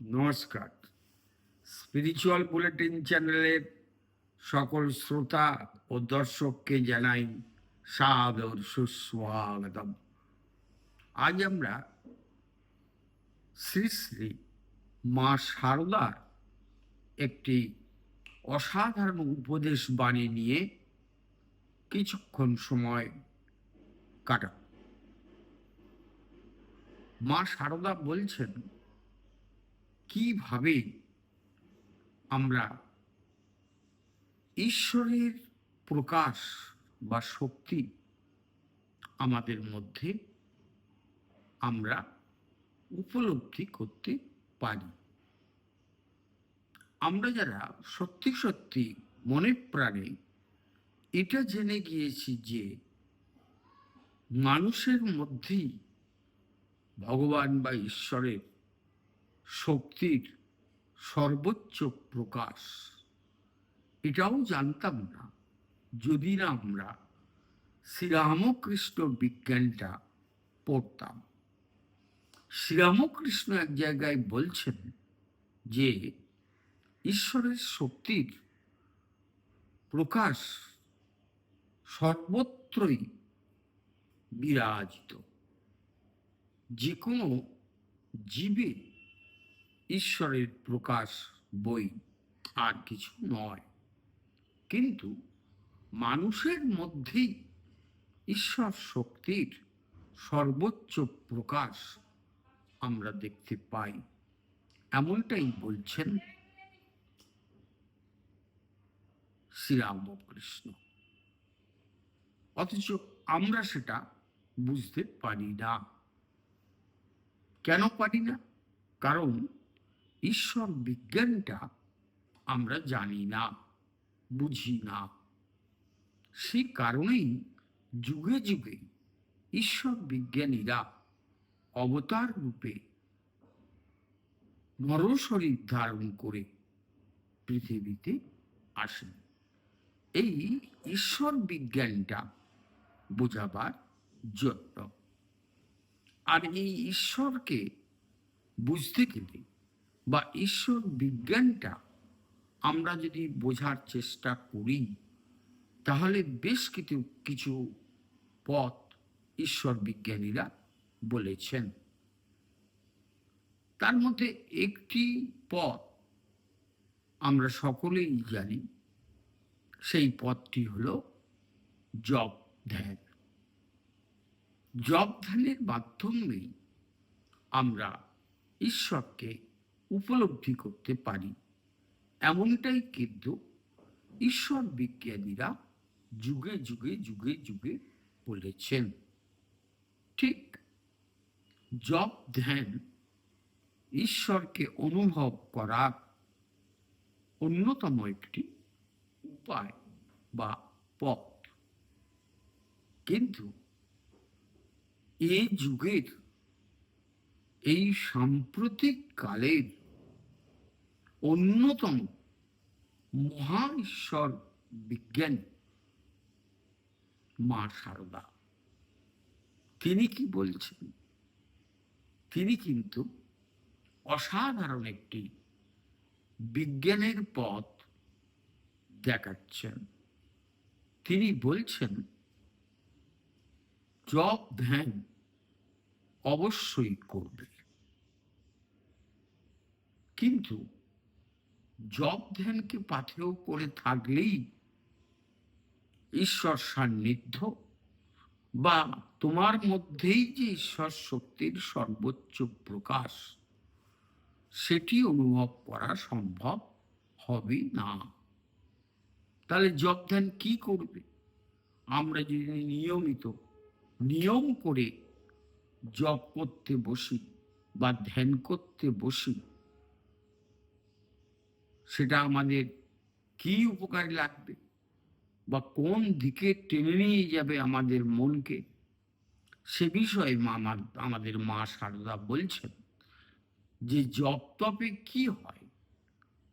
নমস্কার। Spiritual bulletin চ্যানেলের সকল শ্রোতা ও দর্শককে জানাই সাদর সুস্বাগতম। আজ আমরা শ্রী শ্রী মা সারদার একটি অসাধারণ উপদেশ বাণী নিয়ে কিছুক্ষণ সময় কাটাব। মা সারদা বলছেন কীভাবে আমরা ঈশ্বরের প্রকাশ বা শক্তি আমাদের মধ্যে আমরা উপলব্ধি করতে পারি? আমরা যারা সত্যি সত্যি মনে প্রাণে এটা জেনে গিয়েছি যে মানুষের মধ্যেই ভগবান বা ঈশ্বরের শক্তির সর্বোচ্চ প্রকাশ। এটাও জানতাম না। যদি না আমরা শ্রীরামকৃষ্ণ বিজ্ঞানটা পড়তাম। শ্রীরামকৃষ্ণ এক জায়গায় বলছেন যে ঈশ্বরের শক্তির প্রকাশ সর্বত্রই বিরাজিত। যে কোনো জীবে ঈশ্বরের প্রকাশ বই আর কিছু নয়। কিন্তু মানুষের মধ্যেই ঈশ্বর শক্তির সর্বোচ্চ প্রকাশ আমরা দেখতে পাই। এমনটাই বলছেন শ্রীরামকৃষ্ণ। অথচ আমরা সেটা বুঝতে পারি না। কেন পারি না? কারণ ঈশ্বর বিজ্ঞানটা আমরা জানি না, বুঝি না। সেই কারণেই যুগে যুগে ঈশ্বর বিজ্ঞানীরা অবতার রূপে নরশরীর ধারণ করে পৃথিবীতে আসেন। এই ঈশ্বর বিজ্ঞানটা বোঝাবার জন্য আর এই ঈশ্বরকে বুঝতে গেলে বা ঈশ্বর বিজ্ঞানটা আমরা যদি বোঝার চেষ্টা করি, তাহলে বেশ কিছু কিছু পথ ঈশ্বর বিজ্ঞানীরা বলেছেন। তার মধ্যে একটি পথ আমরা সকলেই জানি, সেই পথটি হল জপ ধ্যান। জব ধ্যানের মাধ্যমেই আমরা ঈশ্বরকে উপলব্ধি করতে পারি। এমনটাই কিন্তু ঈশ্বর বিজ্ঞানীরা যুগে যুগে যুগে যুগে বলেছেন। ঠিক জপ ধ্যান ঈশ্বরকে অনুভব করার অন্যতম একটি উপায় বা পথ। কিন্তু এই যুগের এই সাম্প্রতিক কালের অন্যতম মহা ঈশ্বর বিজ্ঞান মা সারদা। তিনি কি বলছেন? তিনি কিন্তু অসাধারণ একটি বিজ্ঞানের পথ দেখাচ্ছেন। তিনি বলছেন জপ ধ্যান অবশ্যই করবে। কিন্তু জপ ধ্যানকে পাথেয় করে থাকলেই ঈশ্বর সান্নিধ্য বা তোমার মধ্যেই যে ঈশ্বর শক্তির সর্বোচ্চ প্রকাশ, সেটি অনুভব করা সম্ভব হবে না। তাহলে জপ ধ্যান কি করবে? আমরা যদি নিয়মিত নিয়ম করে জপ করতে বসি বা ধ্যান করতে বসি সেটা আমাদের কি উপকারে লাগবে? বা কোন দিকে টেনে নিয়ে যাবে আমাদের মনকে? সে বিষয়ে মা আমাদের মা সারদা বলছেন যে জপ তপে কি হয়?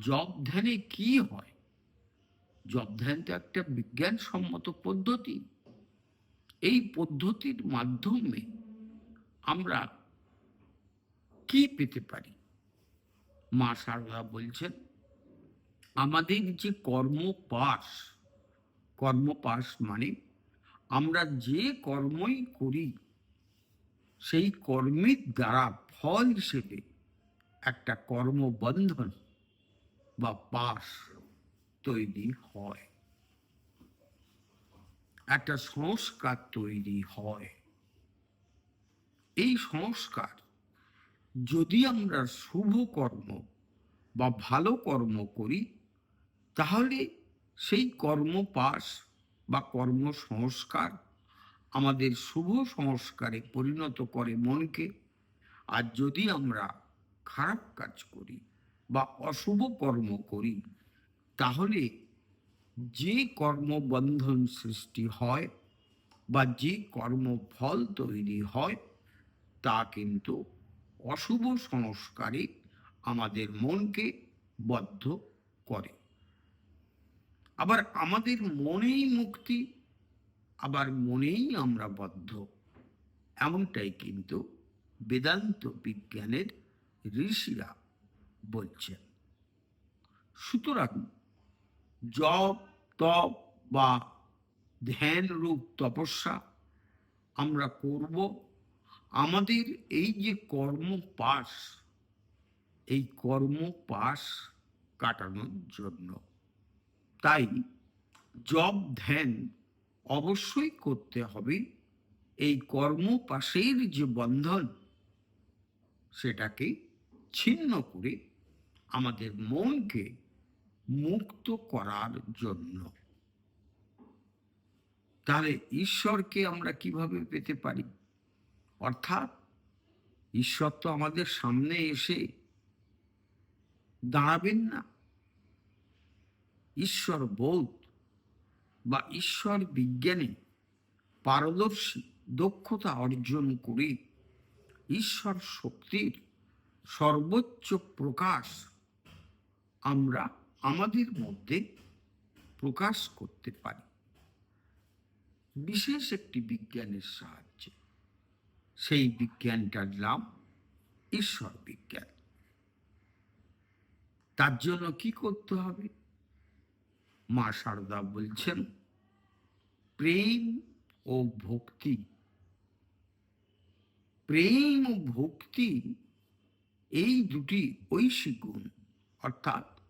জপ ধ্যানে কি হয়? জপ ধ্যান তো একটা বিজ্ঞানসম্মত পদ্ধতি। এই পদ্ধতির মাধ্যমে আমরা কি পেতে পারি? মা সারদা বলছেন আমাদের যে কর্মপাশ কর্মপাশ মানে আমরা যে কর্মই করি, সেই কর্মের দ্বারা ফল হিসেবে একটা কর্মবন্ধন বা পাশ তৈরি হয়। একটা সংস্কার তৈরি হয়। এই সংস্কার যদি আমরা শুভ কর্ম বা ভালো কর্ম করি তাহলে সেই কর্মপাশ বা কর্ম সংস্কার আমাদের শুভ সংস্কারে পরিণত করে মনকে। আর যদি আমরা খারাপ কাজ করি বা অশুভ কর্ম করি, তাহলে যে কর্মবন্ধন সৃষ্টি হয় বা যে কর্মফল তৈরি হয়, তা কিন্তু অশুভ সংস্কারে আমাদের মনকে বদ্ধ করে। আবার আমাদের মনেই মুক্তি, আবার মনেই আমরা বদ্ধ। এমনটাই কিন্তু বেদান্ত বিজ্ঞানের ঋষিরা বলছেন। সুতরাং জপ, তপ বা ধ্যান রূপ তপস্যা আমরা করব। আমাদের এই যে কর্ম পাশ, এই কর্ম পাশ কাটানোর জন্য। তাই জব ধ্যান অবশ্যই করতে হবে। এই কর্ম পাশের যে বন্ধন, সেটাকে ছিন্ন করে আমাদের মনকে মুক্ত করার জন্য। তাহলে ঈশ্বরকে আমরা কীভাবে পেতে পারি? অর্থাৎ ঈশ্বর তো আমাদের সামনে এসে দাঁড়াবেন না। ঈশ্বর বোধ বা ঈশ্বর বিজ্ঞানে পারদর্শী দক্ষতা অর্জন করে ঈশ্বর শক্তির সর্বোচ্চ প্রকাশ আমরা আমাদের মধ্যে প্রকাশ করতে পারি। বিশেষ একটি বিজ্ঞানের সাহায্যে। সেই বিজ্ঞানটার নাম ঈশ্বর বিজ্ঞান। তার জন্য কি করতে হবে? মা সারদা বলছেন, প্রেম ও ভক্তি। প্রেম ও ভক্তি, এই দুটি ঐশী গুণ, অর্থাৎ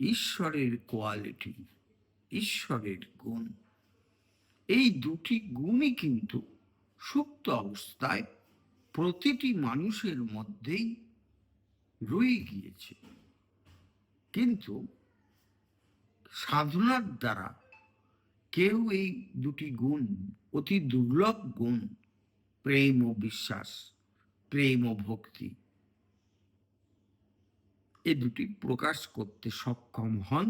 ঈশ্বরের কোয়ালিটি, ঈশ্বরের গুণ। এই দুটি গুণই কিন্তু সুপ্ত অবস্থায় প্রতিটি মানুষের মধ্যেই রয়ে গিয়েছে। কিন্তু সাধনার দ্বারা কেউ এই দুটি গুণ, অতি দুর্লভ গুণ, প্রেম ও বিশ্বাস, প্রেম ও ভক্তি, এ দুটি প্রকাশ করতে সক্ষম হন।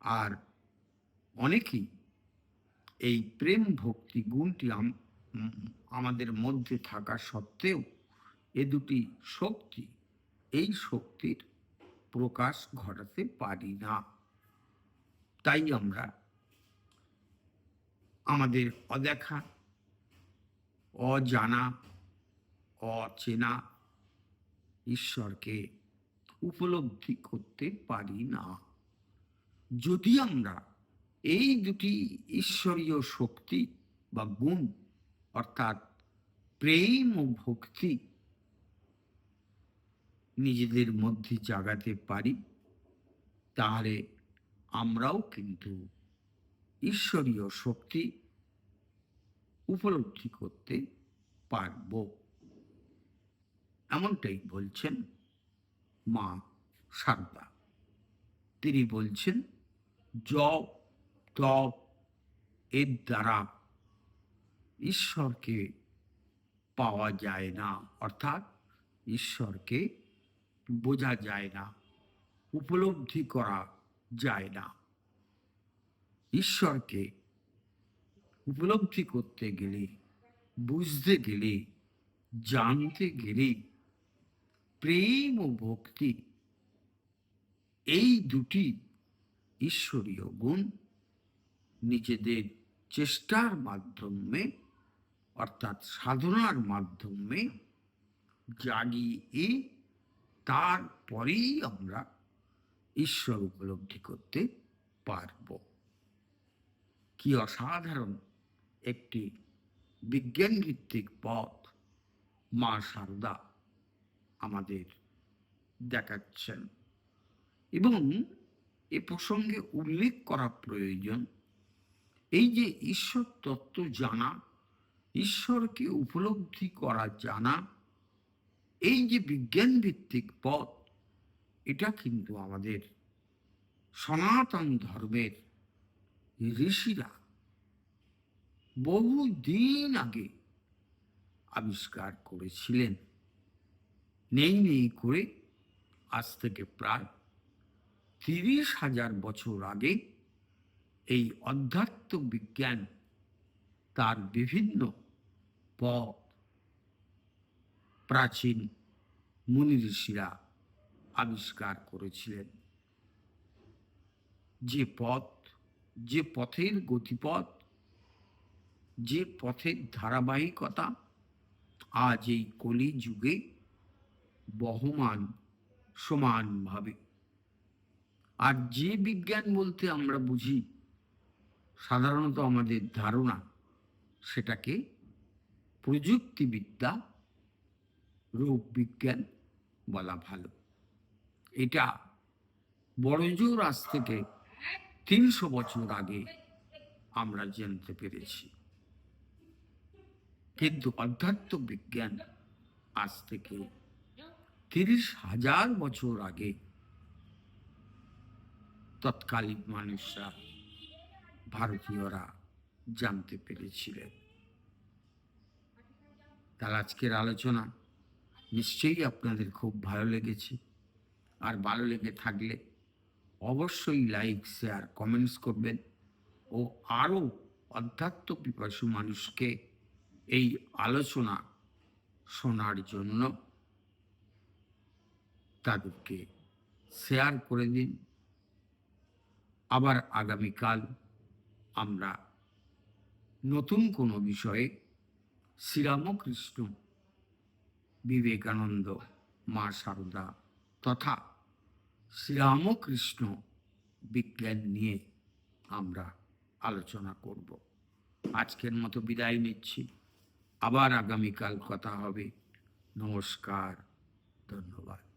আর অনেকেই এই প্রেম ভক্তি গুণটি আমাদের মধ্যে থাকা সত্ত্বেও এ দুটি শক্তি, এই শক্তির প্রকাশ ঘটাতে পারি না। তাই আমরা আমাদের অদেখা, অজানা, অচেনা ঈশ্বরকে উপলব্ধি করতে পারি না। যদি আমরা এই দুটি ঈশ্বরীয় শক্তি বা গুণ, অর্থাৎ প্রেম ও ভক্তি নিজেদের মধ্যে জাগাতে পারি, তাহলে আমরাও কিন্তু ঈশ্বরীয় শক্তি উপলব্ধি করতে পারব। এমনটাই বলছেন মা সারদা। তিনি বলছেন জপ তপ এর দ্বারা ঈশ্বরকে পাওয়া যায় না। অর্থাৎ ঈশ্বরকে বোঝা যায় না, উপলব্ধি করা যায় না। ঈশ্বরকে উপলব্ধি করতে গেলে, বুঝতে গেলে, জানতে গেলে প্রেম ও ভক্তি এই দুটি ঈশ্বরীয় গুণ নিজেদের চেষ্টার মাধ্যমে অর্থাৎ সাধনার মাধ্যমে জাগিয়ে তারপরেই আমরা ঈশ্বর উপলব্ধি করতে পারব। কি অসাধারণ একটি বিজ্ঞান ভিত্তিক পথ মা সারদা আমাদের দেখাচ্ছেন এবং এ প্রসঙ্গে উল্লেখ করা প্রয়োজন, এই যে ঈশ্বর তত্ত্ব জানা, ঈশ্বরকে উপলব্ধি করা জানা এই যে বিজ্ঞান ভিত্তিক পথ, এটা কিন্তু আমাদের সনাতন ধর্মের ঋষিরা বহু দিন আগে আবিষ্কার করেছিলেন। নেই নেই করে আজ থেকে প্রায় তিরিশ হাজার বছর আগে এই অধ্যাত্ম বিজ্ঞান তার বিভিন্ন পথ প্রাচীন মুনি ঋষিরা আবিষ্কার করেছিলেন। যে পথ, যে পথের গতিপথ, যে পথের ধারাবাহিকতা আজ এই কলি যুগে বহমান, সমানভাবে। আর যে বিজ্ঞান বলতে আমরা বুঝি, সাধারণত আমাদের ধারণা সেটাকে প্রযুক্তিবিদ্যা রূপ বিজ্ঞান বলা ভালো। এটা বড়জোর আজ থেকে তিনশো বছর আগে আমরা জানতে পেরেছি। কিন্তু অধ্যাত্ম বিজ্ঞান আজ থেকে তিরিশ হাজার বছর আগে তৎকালীন মানুষরা, ভারতীয়রা জানতে পেরেছিলেন। তার আজকের আলোচনা নিশ্চয়ই আপনাদের খুব ভালো লেগেছে। আর ভালো লেগে থাকলে অবশ্যই লাইক শেয়ার কমেন্টস করবেন ও আরও অধ্যাত্ম পিপাসু মানুষকে এই আলোচনা শোনার জন্য তাদেরকে শেয়ার করে দিন। আবার আগামীকাল আমরা নতুন কোনো বিষয়ে শ্রীরামকৃষ্ণ বিবেকানন্দ, মা সারদা তথা শ্রীরামকৃষ্ণ বিজ্ঞান নিয়ে আমরা আলোচনা করব। আজকের মতো বিদায় নিচ্ছি। আবার আগামীকাল কথা হবে। নমস্কার। ধন্যবাদ।